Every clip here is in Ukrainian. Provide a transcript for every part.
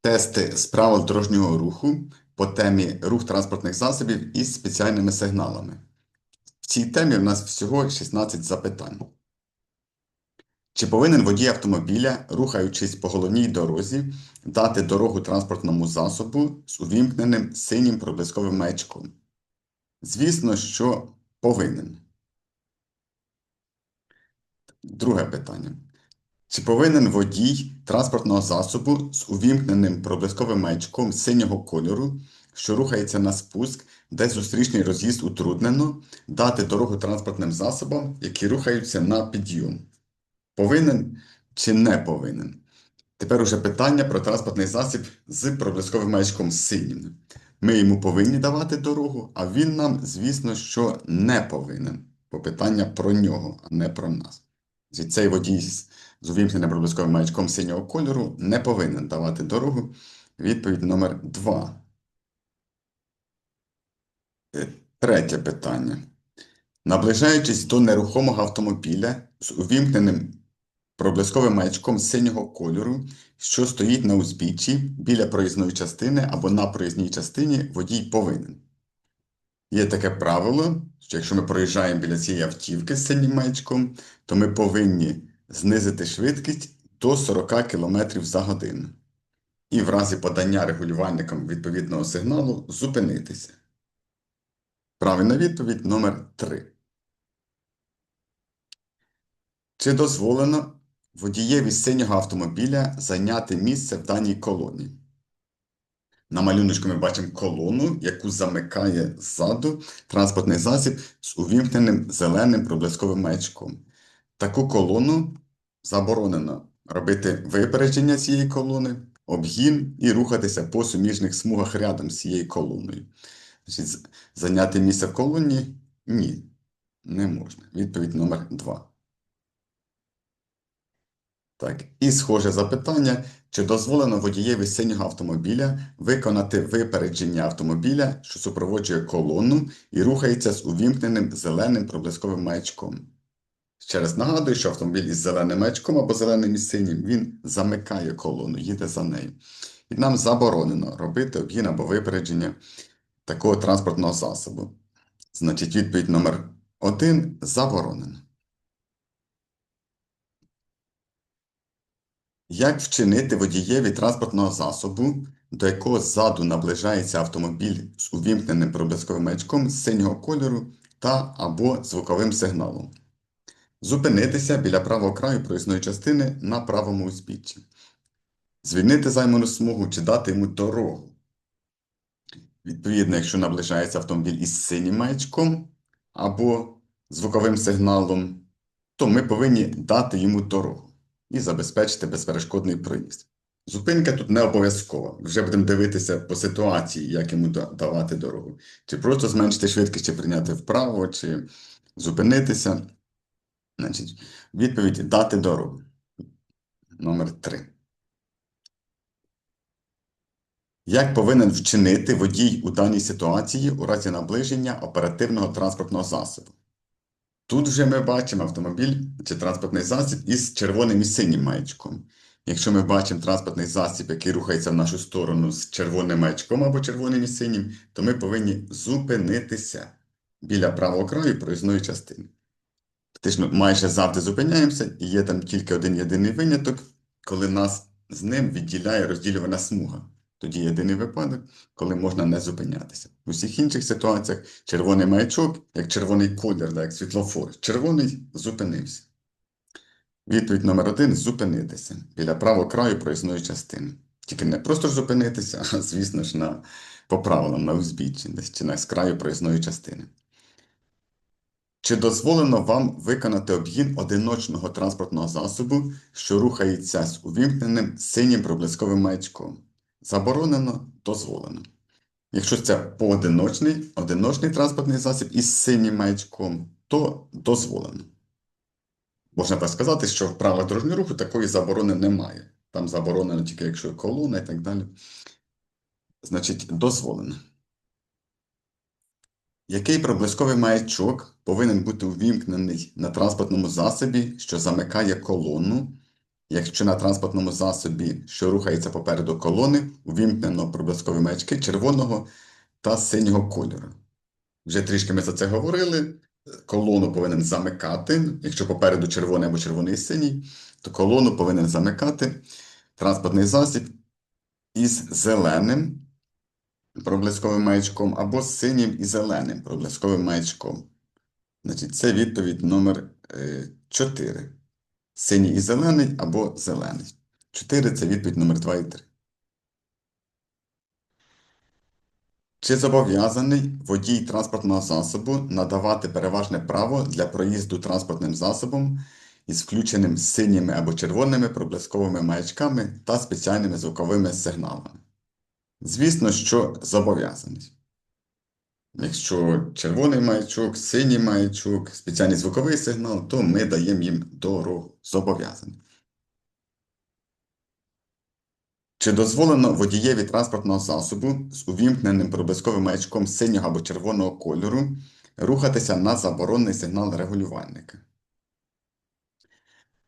Тести з правил дорожнього руху по темі рух транспортних засобів із спеціальними сигналами. В цій темі в нас всього 16 запитань. Чи повинен водій автомобіля, рухаючись по головній дорозі, дати дорогу транспортному засобу з увімкненим синім проблисковим маячком? Звісно, що повинен. Друге питання. Чи повинен водій транспортного засобу з увімкненим проблисковим маячком синього кольору, що рухається на спуск, де зустрічний роз'їзд утруднено, дати дорогу транспортним засобам, які рухаються на підйом? Повинен чи не повинен? Тепер уже питання про транспортний засіб з проблисковим маячком синім. Ми йому повинні давати дорогу, а він нам, звісно, що не повинен. Бо питання про нього, а не про нас. Цей водій з увімкненим проблисковим маячком синього кольору не повинен давати дорогу. Відповідь номер 2. Е, третє питання. Наближаючись до нерухомого автомобіля з увімкненим проблисковим маячком синього кольору, що стоїть на узбіччі біля проїзної частини або на проїзній частині, водій повинен. Є таке правило, що якщо ми проїжджаємо біля цієї автівки з синім маячком, то ми повинні знизити швидкість до 40 км за годину. І в разі подання регулювальником відповідного сигналу зупинитися. Правильна відповідь номер 3. Чи дозволено водієві синього автомобіля зайняти місце в даній колоні? На малюночку ми бачимо колону, яку замикає ззаду транспортний засіб з увімкненим зеленим проблисковим маячком. Таку колону заборонено робити випередження цієї колони, обгін і рухатися по суміжних смугах рядом з цією колоною. Значить, Зайняти місце в колоні ні, не можна. Відповідь номер 2. Так, і схоже запитання, чи дозволено водієві синього автомобіля виконати випередження автомобіля, що супроводжує колону і рухається з увімкненим зеленим проблисковим маячком. Ще раз нагадую, що автомобіль із зеленим маячком або зеленим і синім, він замикає колону, їде за нею. І нам заборонено робити обгін або випередження такого транспортного засобу. Значить, відповідь номер 1 заборонено. Як вчинити водієві транспортного засобу, до якого ззаду наближається автомобіль з увімкненим проблисковим маячком синього кольору та або звуковим сигналом? Зупинитися біля правого краю проїзної частини на правому узбіччі. Звільнити займану смугу чи дати йому дорогу. Відповідно, якщо наближається автомобіль із синім маячком або звуковим сигналом, то ми повинні дати йому дорогу і забезпечити безперешкодний проїзд. Зупинка тут не обов'язкова. Вже будемо дивитися по ситуації, як йому давати дорогу. Чи просто зменшити швидкість, чи прийняти вправо, чи зупинитися. Значить, відповідь дати дорогу. Номер 3. Як повинен вчинити водій у даній ситуації у разі наближення оперативного транспортного засобу? Тут вже ми бачимо автомобіль чи транспортний засіб із червоним і синім маячком. Якщо ми бачимо транспортний засіб, який рухається в нашу сторону з червоним маячком або червоним і синім, то ми повинні зупинитися біля правого краю проїзної частини. Фактично, майже завжди зупиняємося, і є там тільки один єдиний виняток, коли нас з ним відділяє розділювана смуга. Тоді єдиний випадок, коли можна не зупинятися. У всіх інших ситуаціях червоний маячок, як червоний колір, як світлофор. Червоний зупинився. Відповідь номер один зупинитися біля правого краю проїзної частини. Тільки не просто зупинитися, а, звісно ж, на, по правилам на узбіччі, десь чи на краю проїзної частини. Чи дозволено вам виконати обгін одиночного транспортного засобу, що рухається з увімкненим синім проблисковим маячком? Заборонено, дозволено. Якщо це поодиночний одиночний транспортний засіб із синім маячком, то дозволено. Можна так сказати, що в правилах дорожнього руху такої заборони немає. Там заборонено тільки якщо колона і так далі. Значить, дозволено. Який проблисковий маячок повинен бути увімкнений на транспортному засобі, що замикає колону, якщо на транспортному засобі, що рухається попереду колони, увімкнено проблискові маячки червоного та синього кольору. Вже трішки ми за це говорили. Колону повинен замикати. Якщо попереду червоний або червоний синій, то колону повинен замикати транспортний засіб із зеленим проблисковим маячком або синім і зеленим проблисковим маячком. Значить, це відповідь номер 4. Синій і зелений або зелений. 4 це відповідь номер 2 і 3. Чи зобов'язаний водій транспортного засобу надавати переважне право для проїзду транспортним засобом із включеним синіми або червоними проблисковими маячками та спеціальними звуковими сигналами? Звісно, що зобов'язаний. Якщо червоний маячок, синій маячок, спеціальний звуковий сигнал, то ми даємо їм дорогу. Зобов'язаний. Чи дозволено водієві транспортного засобу з увімкненим проблисковим маячком синього або червоного кольору рухатися на заборонений сигнал регулювальника?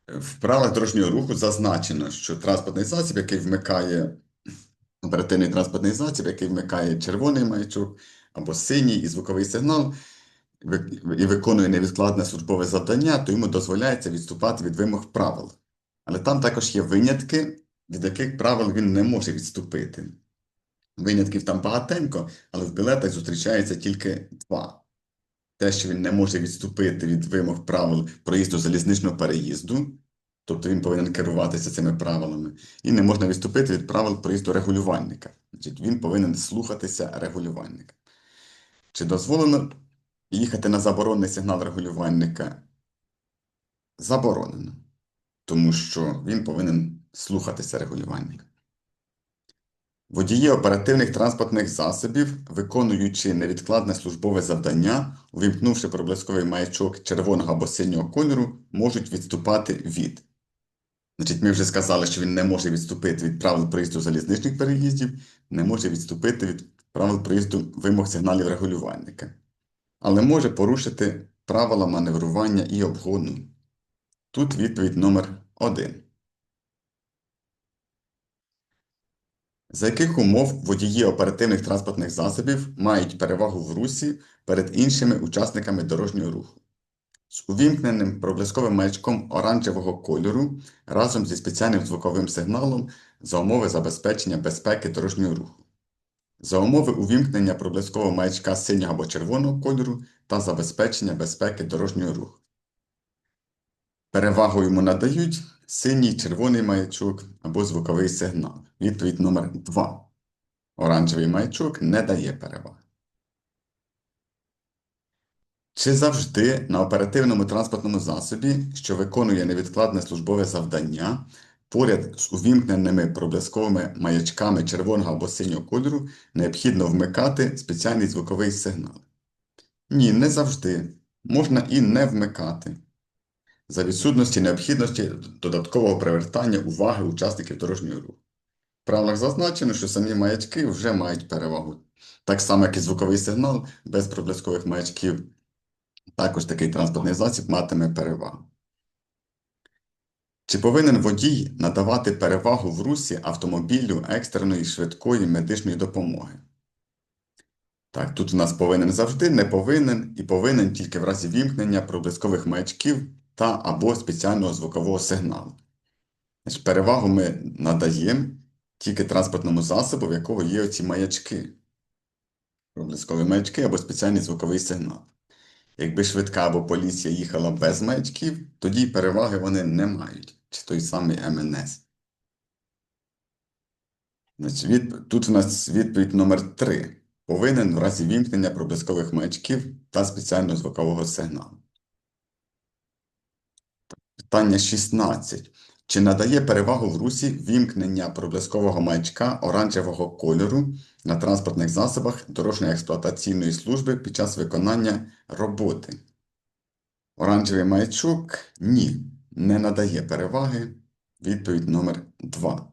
В правилах дорожнього руху зазначено, що транспортний засіб, який вмикає оперативний транспортний засіб, який вмикає червоний маячок або синій і звуковий сигнал, і виконує невідкладне службове завдання, то йому дозволяється відступати від вимог правил. Але там також є винятки від яких правил він не може відступити. Винятків там багатенько, але в білетах зустрічається тільки два. Те, що він не може відступити від вимог правил проїзду залізничного переїзду, тобто він повинен керуватися цими правилами, і не можна відступити від правил проїзду регулювальника. Значить, Він повинен слухатися регулювальника. Чи дозволено їхати на заборонений сигнал регулювальника? Заборонено, тому що він повинен слухатися регулювальника. Водії оперативних транспортних засобів, виконуючи невідкладне службове завдання, увімкнувши проблисковий маячок червоного або синього кольору, можуть відступати від. Значить, Ми вже сказали, що він не може відступити від правил проїзду залізничних переїздів, не може відступити від правил проїзду вимог сигналів регулювальника, але може порушити правила маневрування і обгону. Тут відповідь номер 1. За яких умов водії оперативних транспортних засобів мають перевагу в русі перед іншими учасниками дорожнього руху? З увімкненим проблисковим маячком оранжевого кольору разом зі спеціальним звуковим сигналом за умови забезпечення безпеки дорожнього руху, за умови увімкнення проблискового маячка синього або червоного кольору та забезпечення безпеки дорожнього руху. Перевагу йому надають синій червоний маячок або звуковий сигнал. Відповідь номер 2. Оранжевий маячок не дає переваги. Чи завжди на оперативному транспортному засобі, що виконує невідкладне службове завдання, поряд з увімкненими проблисковими маячками червоного або синього кольору необхідно вмикати спеціальний звуковий сигнал? Ні, не завжди. Можна і не вмикати за відсутності необхідності додаткового привертання уваги учасників дорожнього руху. В правилах зазначено, що самі маячки вже мають перевагу. Так само, як і звуковий сигнал без проблискових маячків, також такий транспортний засіб матиме перевагу. Чи повинен водій надавати перевагу в русі автомобілю екстреної швидкої медичної допомоги? Так, тут у нас повинен завжди, не повинен і повинен тільки в разі вімкнення проблискових маячків та або спеціального звукового сигналу. Значить, Перевагу ми надаємо тільки транспортному засобу, в якого є оці маячки. Проблискові маячки або спеціальний звуковий сигнал. Якби швидка або поліція їхала без маячків, тоді переваги вони не мають, чи той самий МНС. Значить, від... Тут у нас відповідь номер 3 Повинен в разі вімкнення проблискових маячків та спеціального звукового сигналу. Питання 16. Чи надає перевагу в русі вімкнення проблискового маячка оранжевого кольору на транспортних засобах дорожньої експлуатаційної служби під час виконання роботи? Оранжевий маячок ні, не надає переваги. Відповідь номер 2.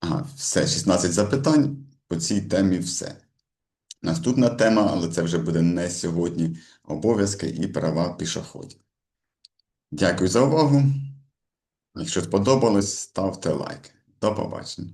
Ага, все, 16 запитань. По цій темі все. Наступна тема, але це вже буде не сьогодні, обов'язки і права пішоходів. Дякую за увагу. Якщо сподобалось, ставте лайк. До побачення.